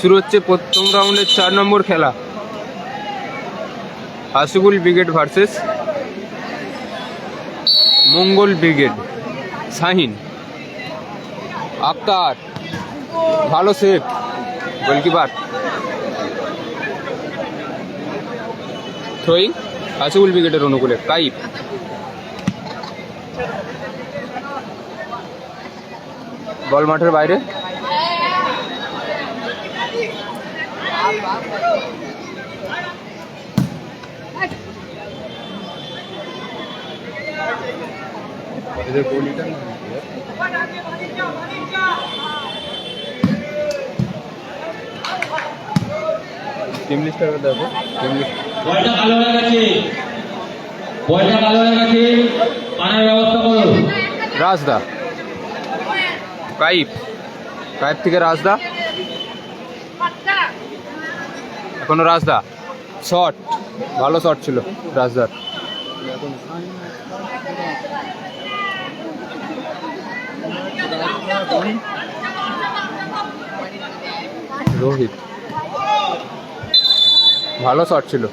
শুরু হচ্ছে প্রথম রাউন্ডের চার নম্বর খেলা। Hasibul brigade versus Mangal brigade, Shahin. Akhtar, ভালো সেভ গোলকিপার থ্রোয়িং হাসিবুল ব্রিগেডের অনুকূলে কাইপ বল মাঠের বাইরে। এদের গোলিটা টিম লিস্টটা দেখো। টিম লিস্ট বলটা কালো হয়ে গেছে। বলটা কালো হয়ে গেছে। পানের ব্যবস্থা করো। রাজদা। কাইপ কাইপ থেকে রাজদা। এখনও রাজদা। শট ভালো শট ছিল রাজদার। রোহিত। ভালো শট ছিল।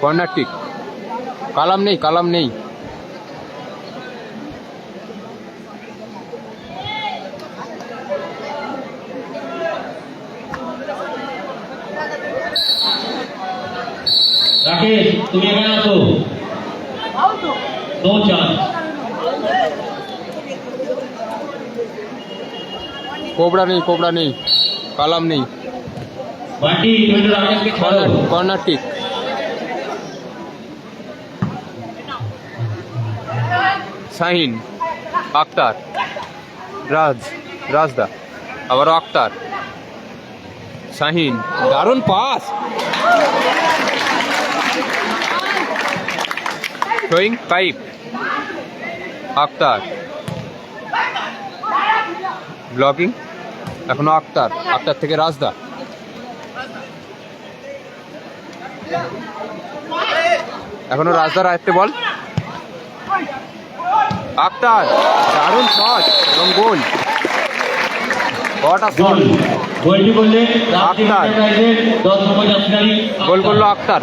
কর্নার টিক কালাম নেই কালাম নেই। রাকেশ তুমি এখানে আসো নো চান্স কোবরা নেই কোবরা নেই কালাম নেই। কর্নার কর্নার টিক শাহিন আক্তার রাজ রাজদা আবারও আক্তার। শাহিন দারুণ পাস থ্রোয়িং পাইপ আক্তার। ব্লকিং এখনও আক্তার আক্তার থেকে রাজদা। এখনও রাজদার আয়ত্তে বল। আক্তার, দারুণ শট এবং গোল। গোল করল আক্তার।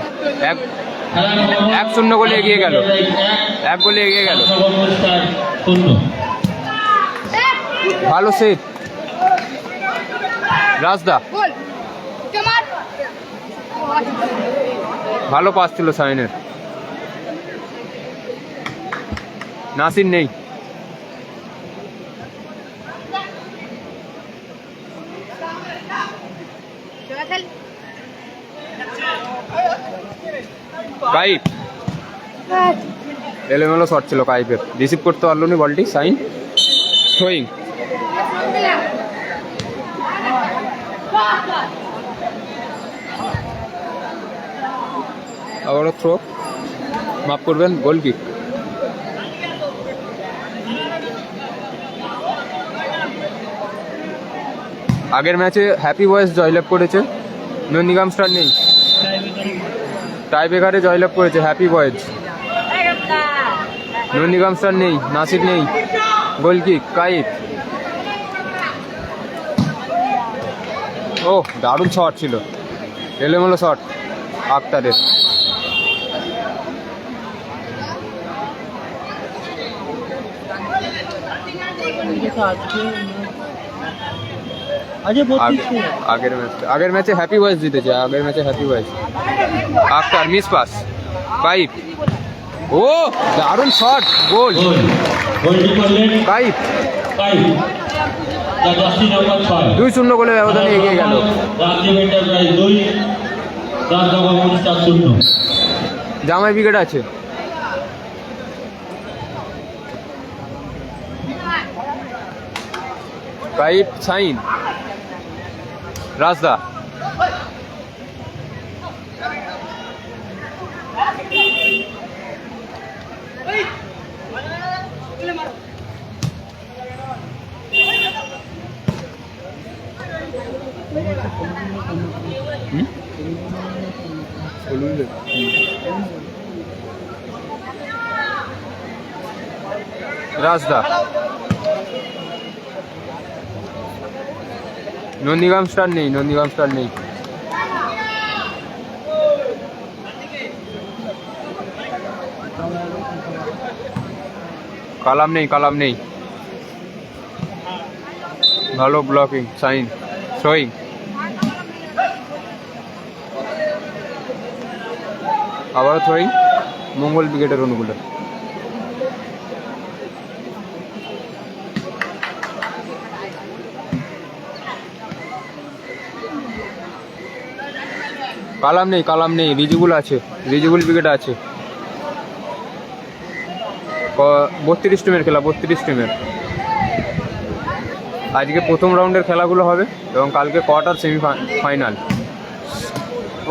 এক এক শূন্য গোলে এগিয়ে গেল। এক গোলে এগিয়ে গেল। ভালো সেভ রাজদা। ভালো পাস ছিল সাইনের। নাসির নেই। কাইপ এলোমেলো শট ছিল কাইপের রিসিভ করতে পারল নি বলটি সাইন। থ্রোয়িং আবারও থ্রো মাফ করবেন গোল কিক আগের ম্যাচে হ্যাপি বয়েস জয়লাভ করেছে। নন্দীগাম স্টার নেই। টাই বেকারে জয়লাভ করেছে হ্যাপি বয়েজ নন্দীগাম স্টার নেই, নাসির নেই। গোল কিক কাইপ ও দারুণ শট ছিল। এলোমেলো শট আক্তারের আজকে বত্রিশ আগে- আগের ম্যাচ আগের ম্যাচে হ্যাপি বয়েস জিতেছে আগের ম্যাচে happy boys after miss pass pipe ও দারুণ শট গোল গোল গোলটি করলেন পাইপ দুই শূন্য গোলে ব্যবধানে এগিয়ে গেল। জামাই উইকেট আছে। পাইপ সাইন রাজদা রাজদা নন্দীগ্রাম স্টার নেই, নন্দীগ্রাম স্টার নেই। কালাম নেই কালাম নেই। ভালো ব্লকিং সাইন শোয়িং আবারও থ্রোয়িং মঙ্গল ব্রিগেডের অনুকূলে। কালাম নেই কালাম নেই, রিজিবুল আছে, রিজিবুল ব্রিগেড আছে। বত্রিশ টিমের খেলা, বত্রিশ টিমের। আজকে প্রথম রাউন্ডের খেলাগুলো হবে এবং কালকে কোয়ার্টার সেমি ফাইনাল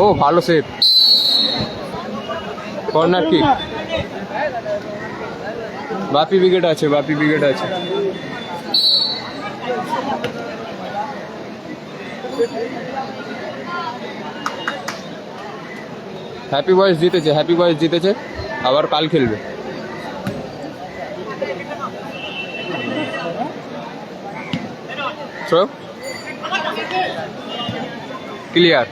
ও, ভালো সেভ কর্নার কি? বাপি উইকেট আছে, বাপি উইকেট আছে। হ্যাপি বয়েস জিতেছে হ্যাপি বয়েস জিতেছে, আবার কাল খেলবে। ক্লিয়ার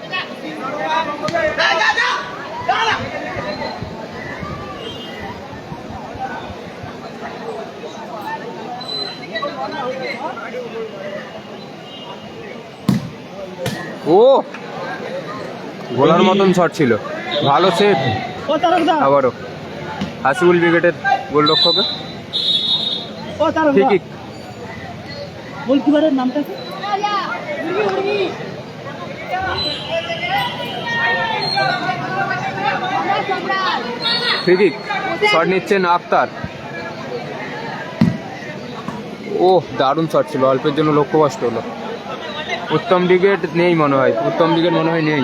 ও! গোলার মতন শট ছিল। ভালো সেট আবারও। হাসিবুল ব্রিগেডের গোলরক্ষকে ও তারকদা ঠিকই গোলকিপারের নামটা কি? শট নিচ্ছেন আক্তার ও দারুণ শট ছিল। অল্পের জন্য লক্ষ্য কষ্ট হলো। উত্তম ব্রিগেড নেই মনে হয়। উত্তম ব্রিগেড মনে হয় নেই।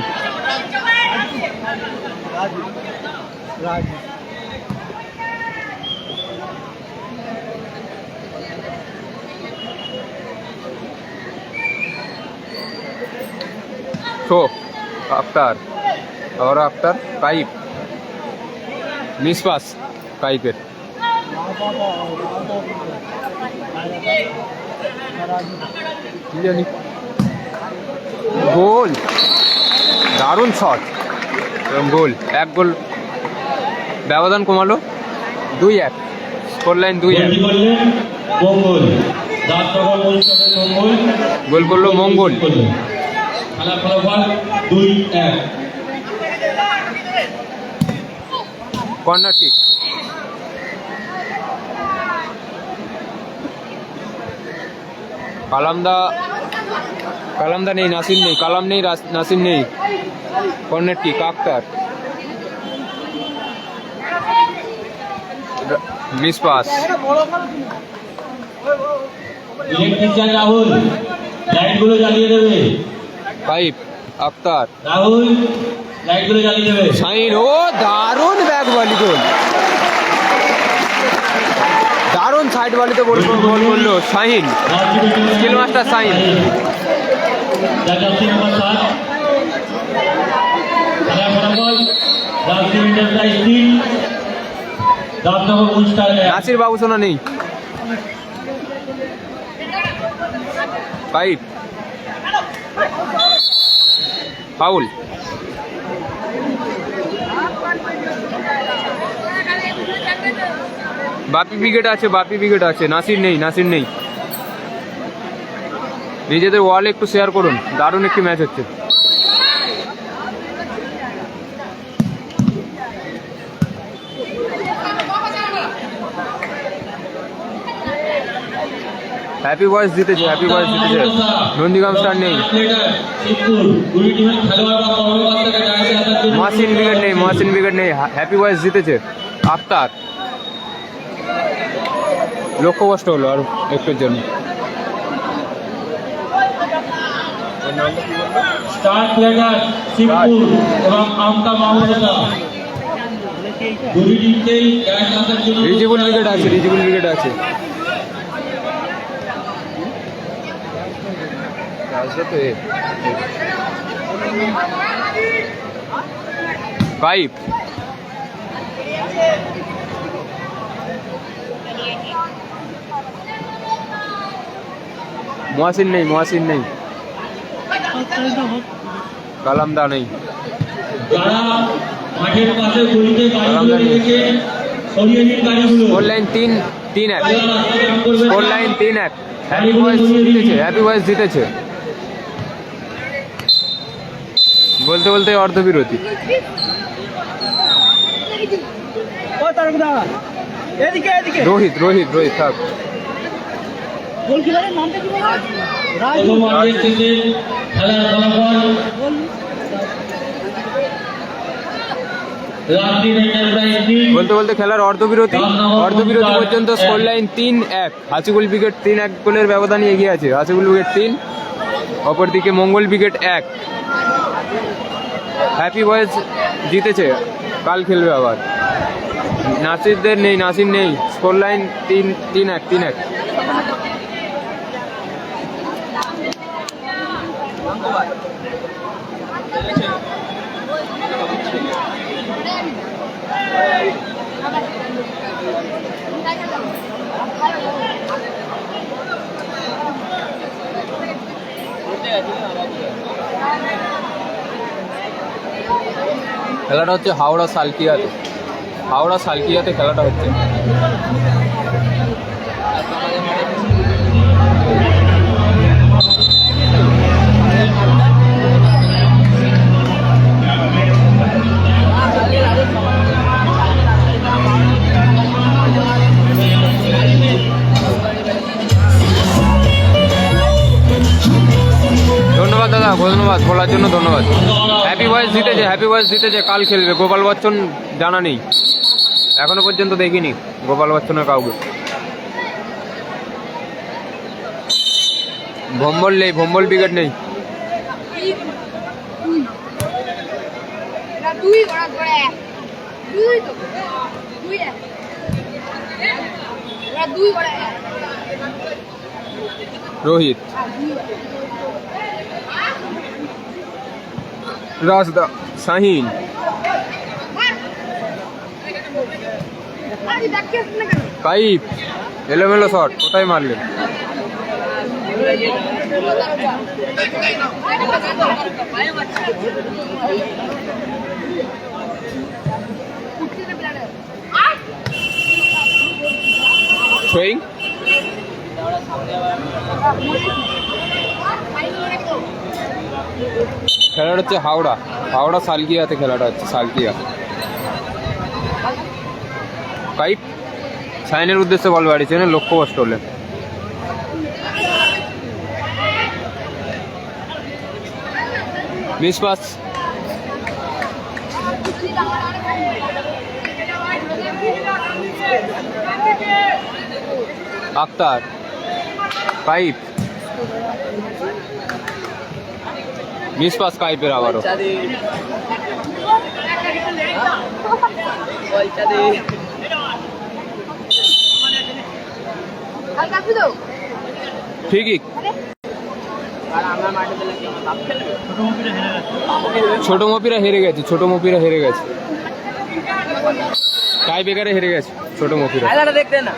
আবার আক্তার কাইপ মিস পাস কাইপের কি জানি গোল। দারুণ শট গোল। এক গোল। ব্যবধান কমালো? দুই এক। স্কোর লাইন দুই এক। গোল করল মঙ্গল। কর্নার কিক কালামদা কালামদা নেই নাসিম নেই, কালাম নেই নাসিম নেই। Corner kick Akhtar. Miss pass electrician Rahul লাইটগুলো জ্বালিয়ে দেবে। পাইপ আক্তার রাহুল লাইটগুলো জ্বালিয়ে দেবে। সাইন ও দারুণ ব্যাক বলি গোল। দারুণ সাইড বলিতে বল গোল করল শাহিন স্কিল মাস্টার সাইন। এন্টারপ্রাইজ নাসির বাবু শোনা নেই। পাইপ পাউল বাপি ব্রিগেড আছে, বাপি ব্রিগেড আছে। নাসির নেই নাসির নেই। নিজেদের ওয়ালে একটু শেয়ার করুন। দারুণ একটি ম্যাচ হচ্ছে। হ্যাপি বয়েস জিতেছে হ্যাপি বয়েস জিতেছে। নন্দীগ্রাম স্টার নেই। মহাসিন বিকেট নেই মহাসিন বিকেট নেই। হ্যাপি বয়েস জিতেছে। আফতার। লক্ষ্য কষ্ট হলো আর একটুর জন্য। স্টার প্লেয়ার শিবপুর এবং আমতা মাহমুদা দুই টিমকেই ক্যাচ আসার জন্য রিজিবুল ব্রিগেড আছে রিজিবুল ব্রিগেড আছে। পাইপ মহাসিন নেই মহাসিন নেই। স্কোর লাইন তিন তিন এক। যারা রাস্তা জ্যাম করবেন স্কোর লাইন তিন এক। হ্যাপি বয়েস জিতেছে হ্যাপি বয়েস জিতেছে। বলতে বলতে অর্ধবিরতি। ও তারকদা এদিকে এদিকে। রোহিত রোহিত রোহিত থাক। বলতে বলতে খেলার অর্ধবিরতি। অর্ধবিরতি পর্যন্ত স্কোর লাইন তিন এক। হাসিগুল উইকেট তিন এক গোলের ব্যবধানে এগিয়ে আছে। হাসিগুল উইকেট তিন অপরদিকে মঙ্গল উইকেট এক। হ্যাপি বয়েজ জিতেছে। কাল খেলবে আবার। নাসিরদের নেই, নাসির নেই। স্কোর লাইন তিন তিন এক তিন এক। খেলাটা হচ্ছে হাওড়া সালকিয়াতে। হাওড়া সালকিয়াতে খেলাটা হচ্ছে। ধন্যবাদ দাদা ধন্যবাদ। বলার জন্য ধন্যবাদ। হ্যাপি বয়েস জিতেছে হ্যাপি বয়েস জিতেছে কাল খেলবে। গোপাল বচ্চন জানা নেই। এখনও পর্যন্ত দেখিনি গোপাল বচ্চনের কাউকে। ভম্বল নেই ভম্বল উইকেট নেই। রোহিত। রাজদা। শাহিন। কাইফ। এলোমেলো শট কোথায় মারলেন থ্রোয়িং খেলাটা হচ্ছে হাওড়া। হাওড়া সালকিয়াতে খেলাটা হচ্ছে, সালকিয়া। কাইপ সাইনের উদ্দেশ্যে বল বাড়িয়েছেন লক্ষ্য কষ্ট হলেন মিস পাস আক্তার। কাইপ। মিস পাস কাইপের আবারও। ঠিকই। ছোট মপিরা হেরে গেছে ছোট মপিরা হেরে গেছে। টাই বেকারে হেরে গেছে ছোট মপিরা। দেখতে না।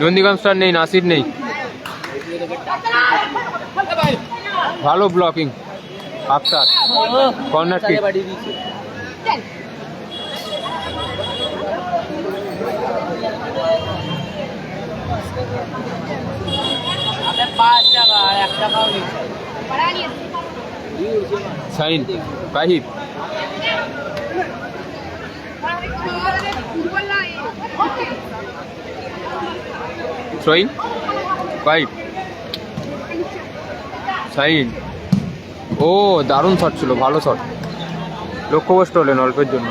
নন্দীগ্রাম স্টার নেই নাসির নেই। ভালো blocking after corner kick sign কাহিব না থ্রোয়িং সাইন ও, দারুণ শট ছিল, ভালো শট লক্ষ্যভ্রষ্ট হলেন অল্পের জন্য।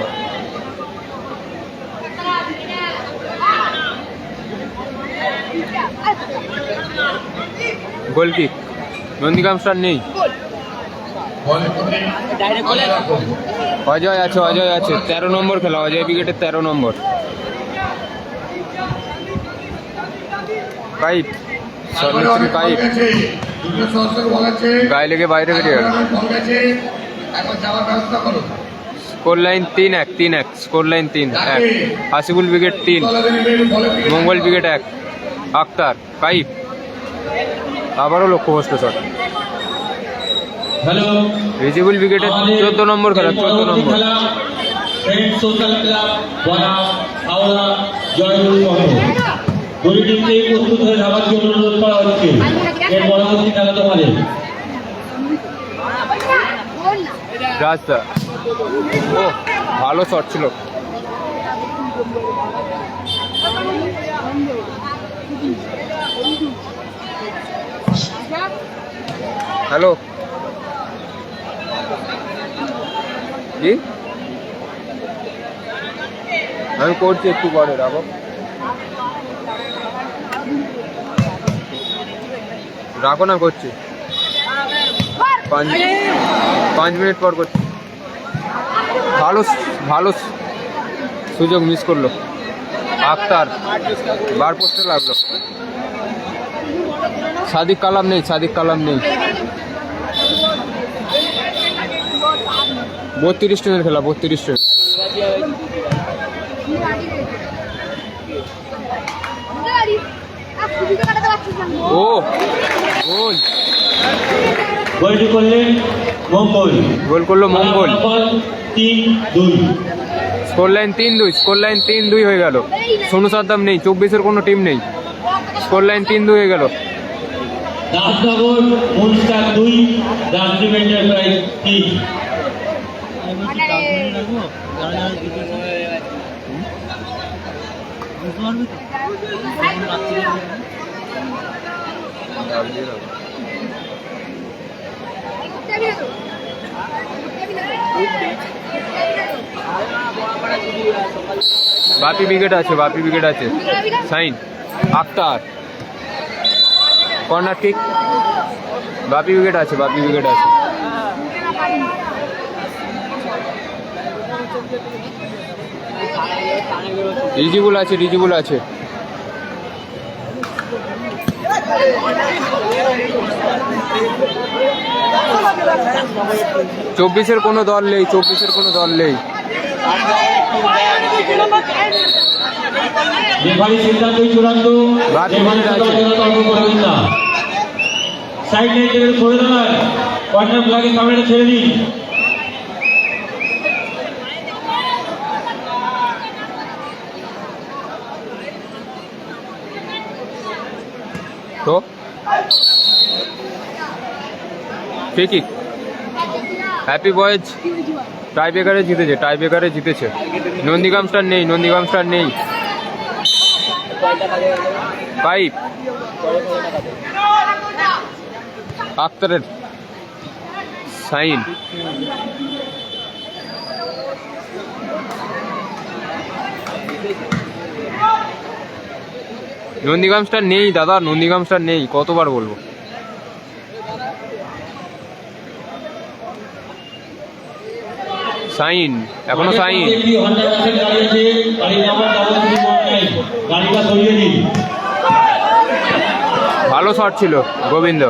গোল কিক নন্দীগ্রাম স্টার নেই। অজয় আছে অজয় আছে। তেরো নম্বর খেলা, অজয় উইকেটের তেরো নম্বর। কাইপ সর্বোচ্চ কাইপ গায়ে লেগে বাইরে বেরিয়ে গেল। স্কোর লাইন তিন এক তিন এক, স্কোর লাইন তিন এক। হাসিবুল উইকেট তিন, মঙ্গল উইকেট এক। আক্তার ফাইভ আবারও লক্ষ্যভ্রষ্ট শট রিজিবুল উইকেটের চোদ্দ নম্বর খেলা চোদ্দ নম্বর। সোশ্যাল ক্লাব বনাম হাওড়া জয়গুরু দুই প্রস্তুত হয়ে যাওয়ার জন্য অনুরোধ করা হচ্ছে। এর পরবর্তী খেলা তোমাদের। না ও ভালো শট ছিল। হ্যালো কি আমি করছি একটু পরে রাখো রাখো না, করছি। পাঁচ মিনিট পর করছি। ভালো ভালো সুযোগ মিস করল। আক্তার, বার পোস্টে লাগল। সাদিক কালাম নেই, সাদিক কালাম নেই। বত্রিশ টনের খেলা বত্রিশ টন ও গোল। গোলটি করলেন মঙ্গল। গোল করল মঙ্গল। তিন দুই। স্কোর লাইন তিন দুই স্কোর লাইন তিন দুই হয়ে গেল। সোনু সাদ্দাম নেই চব্বিশের কোনো টিম নেই। স্কোর লাইন তিন দুই হয়ে গেল। দাসনগর মুনস্টার দুই তিন। বাপি উইকেট আছে, বাপি উইকেট আছে। Sign Akhtar corner kick. Bapi wicket আছে, বাপি উইকেট আছে। রিজিবুল আছে রিজিবুল আছে। চব্বিশের কোনো দল নেই চব্বিশের কোনো দল নেই। সাইড লাইন থেকে সরে দাঁড়ান কর্নার ফ্ল্যাগে ক্যামেরাটা ছেড়ে দিন। তো? ঠিকই হ্যাপি বয়েজ টাই ব্রেকারে জিতেছে টাই ব্রেকারে জিতেছে। নন্দীগ্রাম স্টার নেই, নন্দীগ্রাম স্টার নেই। পাইপ আক্তারের সাইন নন্দীগ্রাম স্টার নেই দাদা নন্দীগ্রাম স্টার নেই কতবার বলব? সাইন এখনও সাইন। ভালো শট ছিল গোবিন্দ।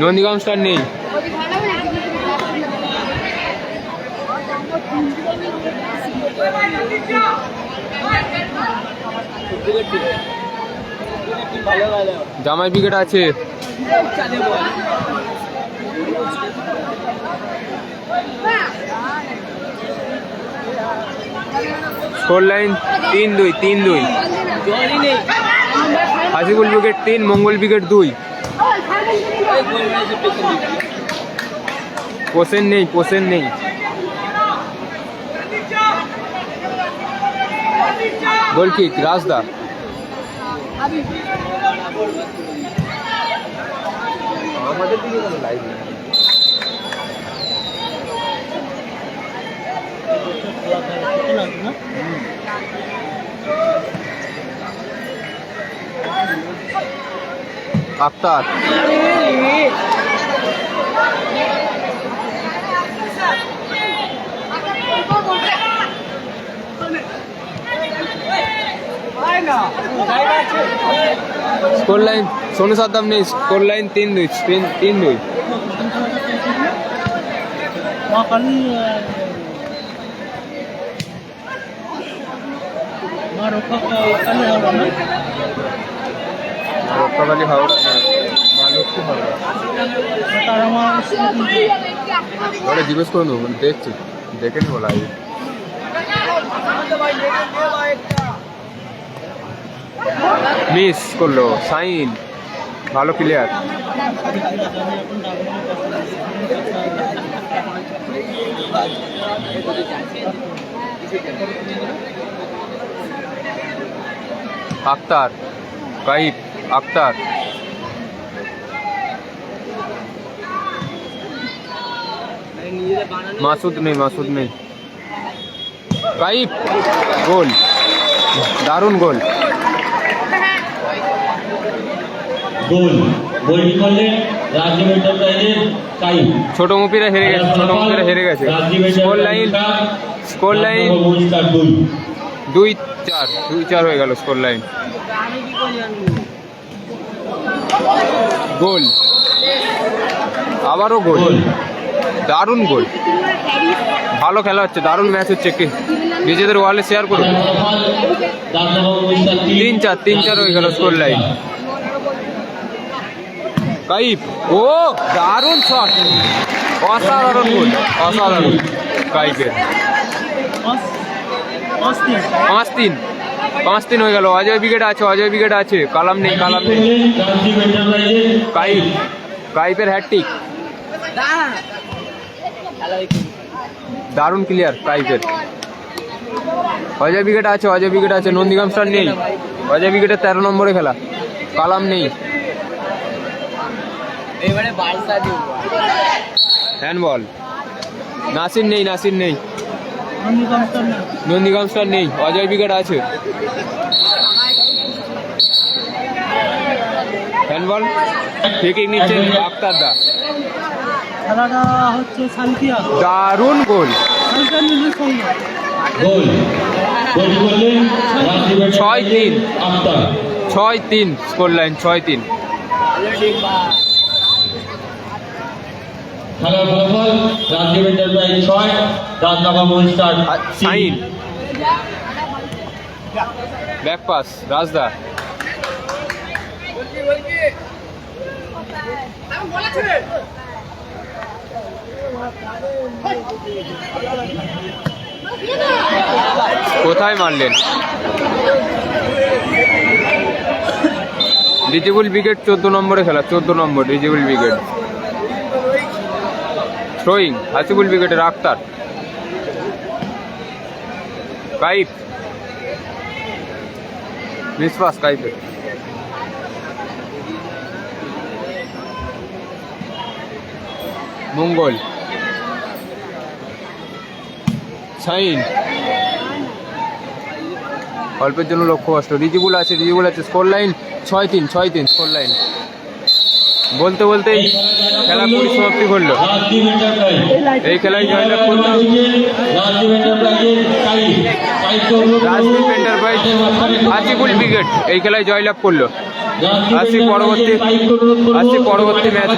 নন্দীগ্রাম স্টার নেই। জামাই বিকেট আছে। স্কোর লাইন তিন দুই তিন দুই। নেই উইকেট তিন, মঙ্গল উইকেট দুই। পোসেন নেই পোসেন নেই। গোল কিক রাজদা আমাদের দিকে লাইভ খোলা খেলা ছোট লাগবে না আক্তার স্কোর লাইন, সোনু সাদ্দাম নেই, স্কোর লাইন তিন দুই, তিন তিন দুই। ওটা জিজ্ঞেস করে দেখছি, দেখে নেব লাইভ মিস করল সাইন ভালো প্লেয়ার আক্তার কাইফ আক্তার। মাসুদ নেই মাসুদ নেই। কাইফ গোল। দারুণ গোল। গোল গোলটি করলেন রাজীব এন্টারপ্রাইজের কাইম ছোট মুপিরা হেরে গেছে ছোট মুপিরা হেরে গেছে। স্কোর লাইন স্কোর লাইন দুই। চার দুই চার হয়ে গেল স্কোর লাইন গোল। আবারও গোল। গোল। দারুণ গোল। ভালো খেলা হচ্ছে দারুণ ম্যাচ হচ্ছে কি নিজেদের ওয়ালে শেয়ার করুন। তিন চার তিন চার হয়ে গেল স্কোর লাইন কাইফ ও, দারুণ শট অসাধারণ গোল অসাধারণ কাইফের পাঁচ তিন পাঁচ তিন হয়ে গেল। অজয় উইকেট আছে, অজয় উইকেট আছে। কালাম নেই কালাম নেই। কাইফ কাইফের হ্যাটটিক দারুণ ক্লিয়ার কাইফের অজয় উইকেট আছে, অজয় উইকেট আছে। নন্দীগাম স্টার নেই। অজয় উইকেটের তেরো নম্বরে খেলা। কালাম নেই। হ্যান্ডবল। নাসির নেই নাসির নেই। আমি কমস্টার না নন্দীগাম স্টার নেই অজয় উইকেট আছে। হ্যান্ডবল ফিকিং নিচ্ছেন আক্তার দা। খেলাটা হচ্ছে শান্তিয়া। দারুণ গোল। ছয় তিন। ছয় তিন স্কোর লাইন ছয় তিন। খেলার রাজীব এন্টারপ্রাইজ ছয় সাইন। রাজদা। কোথায় মারলেন? রিজেবল উইকেট চোদ্দ নম্বরে খেলা, চোদ্দ নম্বর রিজেবল উইকেট থ্রোয়িং হাসিবুল উইকেটের আক্তার কাইফ মিসপাস কাইফের মঙ্গল সাইন অল্পের জন্য লক্ষ্য কষ্ট। রিজিবুল আছে রিজিবুল আছে স্কোর লাইন ছয় তিন ছয় তিন স্কোর লাইন বলতে বলতেই খেলা পরিসমাপ্তি রাজীব এই খেলায় জয়লাভ করল রাজদীপ এন্টারপ্রাইজ উইকেট এই খেলায় জয়লাভ করল। আসছি পরবর্তী- আসছি পরবর্তী ম্যাচ